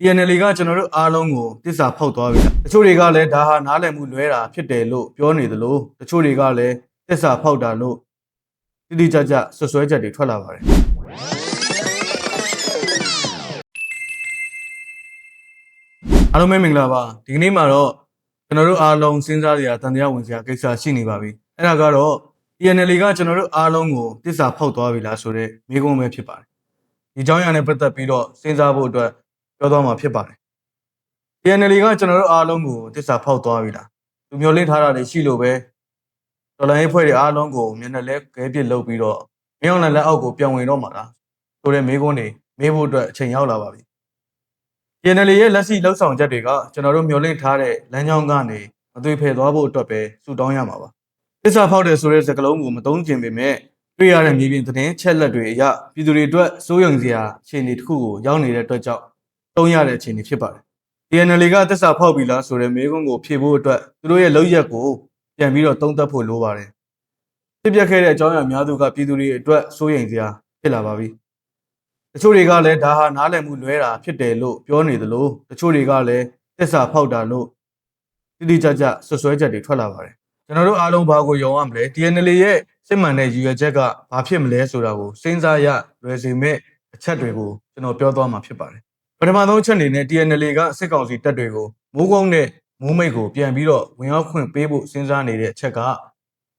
TNL ကကျွန်တော်တို့အားလုံးကိုတစ္ဆာဖောက်သွားပြီတချို့တွေကလည်းဒါဟာနားလည်မှုလွဲတာဖြစ်တယ်လို့ပြောနေသလိုတချို့တွေကလည်းတစ္ဆာဖောက်တာလို့တိတိကျကျဆွဆွဲချက်တွေထွက်လာပါတယ်အားလုံးပဲမင်္ဂလာပါဒီကနေ့မှာတော့ကျွန်တော်တို့အားလုံးစဉ်းစားစရာတန်တရားဝင်စရာကိစ္စရှိနေပါပြီအဲ့ဒါကတော့ TNL ကကျွန်တော်တို့အားလုံးကိုတစ္ဆာဖောက်သွားပြီလားဆိုတော့မိကုံးပဲဖြစ်ပါတယ်ဒီအကြောင်းအရာနဲ့ပတ်သက်ပြီးတော့စဉ်းစားဖို့အတွက် ပြောသွားမှာဖြစ်ပါတယ် TNL ကကျွန်တော်တို့အားလုံးကိုတစ္ဆာဖောက်သွားပြီလားသူမျိုးလင်းထားတာတွေရှိလို့ပဲဒေါ်လာရေးဖွဲ့တွေအားလုံးကိုမျက်နှာလဲကဲပစ်လုပ်ပြီးတော့မင်းအောင်လည်းလက်အောက်ကိုပြောင်းဝင်တော့မှာလားဆိုတဲ့မိကုံးတွေမေးဖို့အတွက်အချိန်ရောက်လာပါပြီ TNL ရဲ့လက်ရှိလှုပ်ဆောင်ချက်တွေကကျွန်တော်တို့မျှော်လင့်ထားတဲ့လမ်းကြောင်းကနေမသွေဖယ်သွားဖို့အတွက်ပဲဆူတောင်းရမှာပါတစ္ဆာဖောက်တယ်ဆိုတဲ့စကားလုံးကိုမသုံးကျင်ပေမဲ့တွေ့ရတဲ့မြေပြင်သတင်းချက်လက်တွေအရပြည်သူတွေအတွက်စိုးရိမ်စရာအခြေအနေတစ်ခုကိုရောက်နေတဲ့အတွက်ကြောင့် သုံးရတဲ့အခြေအနေဖြစ်ပါတယ် TNL ကတစ္ဆာဖောက်ပြီလားဆိုတဲ့မေးခွန်းကိုဖြေဖို့အတွက်သူတို့ရဲ့လုပ်ရက်ကိုပြန်ပြီးတော့သုံးသပ်ဖို့လိုပါတယ်ဖြစ်ပျက်ခဲ့တဲ့အကြောင်းအရာများစုကပြည်သူတွေအတွက်စိုးရိမ်စရာဖြစ်လာပါပြီတချို့တွေကလည်းဒါဟာနားလည်မှုလွဲတာဖြစ်တယ်လို့ပြောနေသလိုတချို့တွေကလည်းတစ္ဆာဖောက်တာလို့တိတိကျကျဆွဆွဲချက်တွေထွက်လာပါတယ်ကျွန်တော်တို့အားလုံးဘာကိုယုံရမလဲ TNL ရဲ့စစ်မှန်တဲ့ရည်ရွယ်ချက်ကဘာဖြစ်မလဲဆိုတာကိုစဉ်းစားရလွယ်စေမဲ့အချက်တွေကိုကျွန်တော်ပြောသွားမှာဖြစ်ပါတယ် ပထမဆုံးအချက်အနေနဲ့ TNL ကစစ်ကောင်စီတပ်တွေကိုမိုးကုန်းနဲ့မိုးမိတ်ကိုပြန်ပြီးတော့ဝင်ရောက်ခွင့်ပေးဖို့စဉ်းစားနေတဲ့အချက်က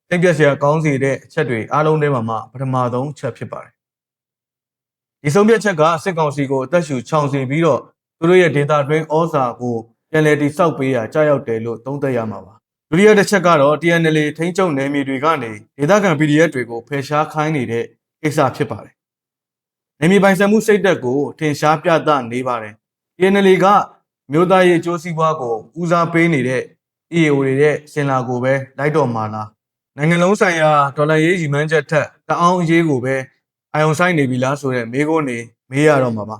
တိတ်ပြက်စရာကောင်းစေတဲ့အချက်တွေအားလုံးထဲမှာမှပထမဆုံးအချက်ဖြစ်ပါတယ်။ဒီဆုံးဖြတ်ချက်ကစစ်ကောင်စီကိုအသက်ရှူချောင်စေပြီးတော့သူတို့ရဲ့ဒေတာတွင်းဩဇာကိုပြန်လည်တိစောက်ပေးရကြောက်ရောက်တယ်လို့သုံးသပ်ရမှာပါ။ဒုတိယတစ်ချက်ကတော့ TNL ထိန်းချုပ်နယ်မြေတွေကနေဒေသခံ PDF တွေကိုဖယ်ရှားခိုင်းနေတဲ့ကိစ္စဖြစ်ပါတယ်။ နေမီပိုင်ဆိုင်မှုစိတ်သက်ကိုထင်ရှားပြသနေပါတယ်။ TNL ကမြို့သားရေးအကျိုးစီးပွားကိုဦးစားပေးနေတဲ့ EAO တွေရဲ့စင်လာကိုပဲလိုက်တော့မှာလားနိုင်ငံလုံးဆိုင်ရာဒေါ်လာရေးရီမန်းချက်ထက်တအောင်အရေးကိုပဲအာယုံဆိုင်နေပြီလားဆိုတဲ့မေးခွန်းနေမေးရတော့မှာပါ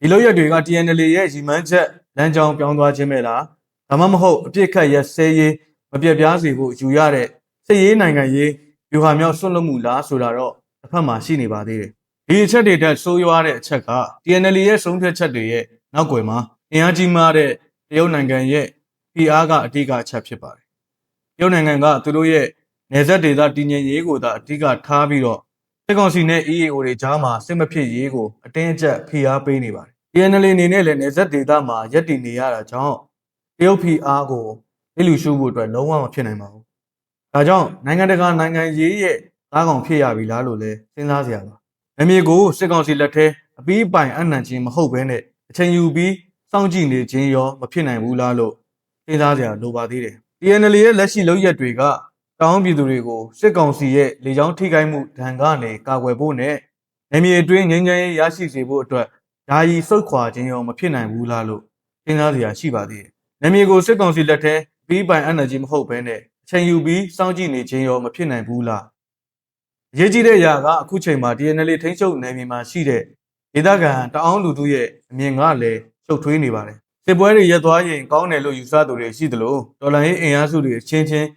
ဒီလိုရက်တွေက TNL ရဲ့ရီမန်းချက်လမ်းကြောင်းပြောင်းသွားခြင်းပဲလားဒါမှမဟုတ်အပြစ်ခတ်ရက်စဲရေးမပြတ်ပြားစေဖို့ယူရတဲ့စစ်ရေးနိုင်ငံရေးယူဟာမြောက်ဆွတ်လွတ်မှုလားဆိုတာတော့တစ်ဖက်မှာရှိနေပါသေးတယ် ဒီအချက်တွေတက်ဆိုးရွားတဲ့အချက်က TNL ရဲ့ဆုံးဖြတ်ချက်တွေရဲ့နောက်ွယ်မှာအင်အားကြီးမားတဲ့တရုတ်နိုင်ငံရဲ့ PR ကအဓိကအချက်ဖြစ်ပါတယ်။တရုတ်နိုင်ငံကသူတို့ရဲ့နေဆက်ဒေသတည်ငြိမ်ရေးကိုသာအဓိကထားပြီးတော့စစ်ကောင်စီနဲ့ EAO တွေကြားမှာစစ်မဖြစ်ရေးကိုအတင်းအကျပ် PR ပေးနေပါတယ်။ TNL အနေနဲ့လည်းနေဆက်ဒေသမှာရပ်တည်နေရတာကြောင့်တရုတ် PR ကိုလိလူရှုဖို့အတွက်လုံးဝမဖြစ်နိုင်ပါဘူး။ဒါကြောင့်နိုင်ငံတကာနိုင်ငံရေးရဲ့သားကောင်ဖြစ်ရပြီလားလို့လည်းစဉ်းစားစရာပါ။ အမေကိုစစ်ကောင်စီလက်ထဲအပီးပိုင်အနံ့ချင်းမဟုတ်ဘဲနဲ့အချိန်ယူပြီးစောင့်ကြည့်နေခြင်းရောမဖြစ်နိုင်ဘူးလားလို့စဉ်းစားကြရလိုပါသေးတယ်။ TNL ရဲ့လက်ရှိလုပ်ရက်တွေကတောင်းပြည်သူတွေကိုစစ်ကောင်စီရဲ့လေကြောင်းထိခိုက်မှုဒဏ်ကနေကာကွယ်ဖို့နဲ့နေမြေအတွင်းငြိမ်းချမ်းရေးရရှိစေဖို့အတွက်ယာယီစုတ်ခွာခြင်းရောမဖြစ်နိုင်ဘူးလားလို့စဉ်းစားစရာရှိပါသေးတယ်။နေမြေကိုစစ်ကောင်စီလက်ထဲအပီးပိုင်အနံ့ချင်းမဟုတ်ဘဲနဲ့အချိန်ယူပြီးစောင့်ကြည့်နေခြင်းရောမဖြစ်နိုင်ဘူးလား အရေးကြီးတဲ့အရာကအခုချိန်မှာ DNL ထိန်းချုပ်နယ်မြေမှာရှိတဲ့ဒေသခံတအောင်းလူထုရဲ့အမြင်ကလည်းချုပ်ထွေးနေပါတယ်။စစ်ပွဲတွေရပ်သွားရင်ကောင်းတယ်လို့ယူဆသူတွေရှိသလိုဒေါ်လာရေးအင်အားစုတွေအချင်းချင်း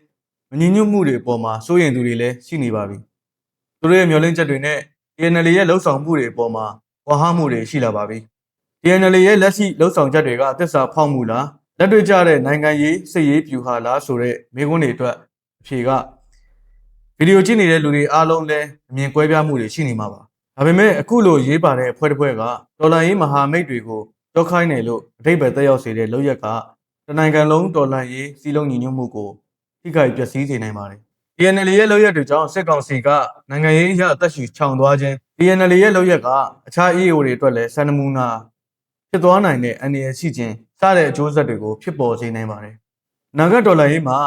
မညီညွတ်မှုတွေအပေါ်မှာစိုးရိမ်သူတွေလည်းရှိနေပါပြီ။သူတို့ရဲ့မျှော်လင့်ချက်တွေနဲ့ DNL ရဲ့လှုပ်ဆောင်မှုတွေအပေါ်မှာဝါဟမှုတွေရှိလာပါပြီ။ DNL ရဲ့လက်ရှိလှုပ်ဆောင်ချက်တွေကသစ္စာဖောက်မှုလားလက်တွေ့ကျတဲ့နိုင်ငံရေးစစ်ရေးပြူဟာလားဆိုတဲ့မိကွန်းတွေအတွက်အဖြေက ဗီဒီယိုကြည့်နေတဲ့လူတွေအားလုံးလည်းအမြင်ကွဲပြားမှုတွေရှိနေမှာပါ။ဒါပေမဲ့အခုလိုရေးပါတဲ့အဖွဲ့တစ်ဖွဲ့ကဒေါ်လာရေးမဟာမိတ်တွေကိုတောက်ခိုင်းတယ်လို့အထိပ္ပယ်သက်ရောက်စေတဲ့လုပ်ရက်ကတနိုင်ငံလုံးဒေါ်လာရေးစီးလုံးညီညွတ်မှုကိုထိခိုက်ပျက်စီးစေနိုင်ပါတယ်။ DNL ရဲ့လုပ်ရက်တွေကြောင့်စစ်ကောင်စီကနိုင်ငံရေးအရအသက်ရှူချောင်သွားခြင်း DNL ရဲ့လုပ်ရက်ကအခြား EAO တွေအတွက်လည်းစံနမူနာဖြစ်သွားနိုင်တဲ့အနေအရှိခြင်းစတဲ့အကျိုးဆက်တွေကိုဖြစ်ပေါ်စေနိုင်ပါတယ်။နာဂတ်ဒေါ်လာရေးမှာ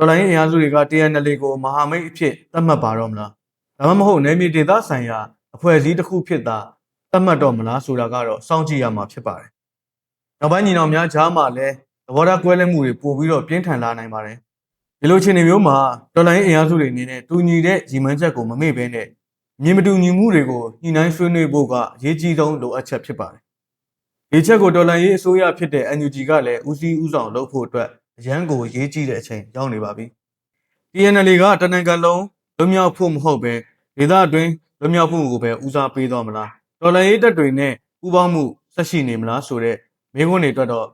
ဒေါ်လာရေးအင်အားစုတွေက TNL ကိုမဟာမိတ်အဖြစ်သတ်မှတ်ပါတော့မလားဒါမှမဟုတ်နယ်မြေဒေသဆိုင်ရာအဖွဲ့အစည်းတစ်ခုဖြစ်တာသတ်မှတ်တော့မလားဆိုတာကတော့စောင့်ကြည့်ရမှာဖြစ်ပါတယ်။နောက်ပိုင်းညီနောင်များကြားမှာလည်းသဘောထားကွဲလွဲမှုတွေပို့ပြီးတော့ပြင်းထန်လာနိုင်ပါတယ်။ဒီလိုအခြေအနေမျိုးမှာဒေါ်လာရေးအင်အားစုတွေအနေနဲ့တူညီတဲ့ရည်မှန်းချက်ကိုမမေ့ဘဲနဲ့မြေမတူညီမှုတွေကိုညှိနှိုင်းဆွေးနွေးဖို့ကအရေးကြီးဆုံးလိုအပ်ချက်ဖြစ်ပါတယ်။ဒီချက်ကိုဒေါ်လာရေးအစိုးရဖြစ်တဲ့ NUG ကလည်းဦးစီးဦးဆောင်လုပ်ဖို့အတွက် အရန်ကိုရေးကြီးတဲ့အချိန်ရောက်နေပါပြီ။ TNL ကတနင်္ဂနွေလုံးလွတ်မြောက်ဖို့မဟုတ်ပဲဒေသအတွင်းလွတ်မြောက်ဖို့ကိုပဲဦးစားပေးသွားမလားဒေါ်လာရေးတက်တွေနဲ့ပူးပေါင်းမှုစ ဆက်ရှိနေမလားဆိုတဲ့မိခွန်းတွေအတွက်တော့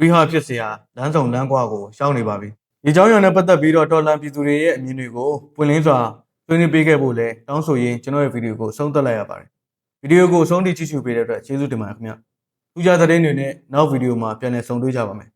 ဝိဟာဖြစ်เสียလမ်းဆောင်လမ်းကွာကိုရှောင်းနေပါပြီဒီเจ้าရောင်နဲ့ပတ်သက်ပြီးတော့တော်လန်ပြည်သူတွေရဲ့အမြင်တွေကိုပွင့်လင်းစွာဆွေးနွေးပေးခဲ့ဖို့လဲတောင်းဆိုရင်းကျွန်တော်ရဲ့ဗီဒီယိုကိုဆုံးသက်လိုက်ရပါတယ်ဗီဒီယိုကိုအဆုံးထိကြည့်ရှုပေးတဲ့အတွက်ကျေးဇူးတင်ပါတယ်ခင်ဗျထူးခြားတဲ့သတင်းတွေနဲ့နောက်ဗီဒီယိုမှာပြန်လည်ဆုံတွေ့ကြပါမယ်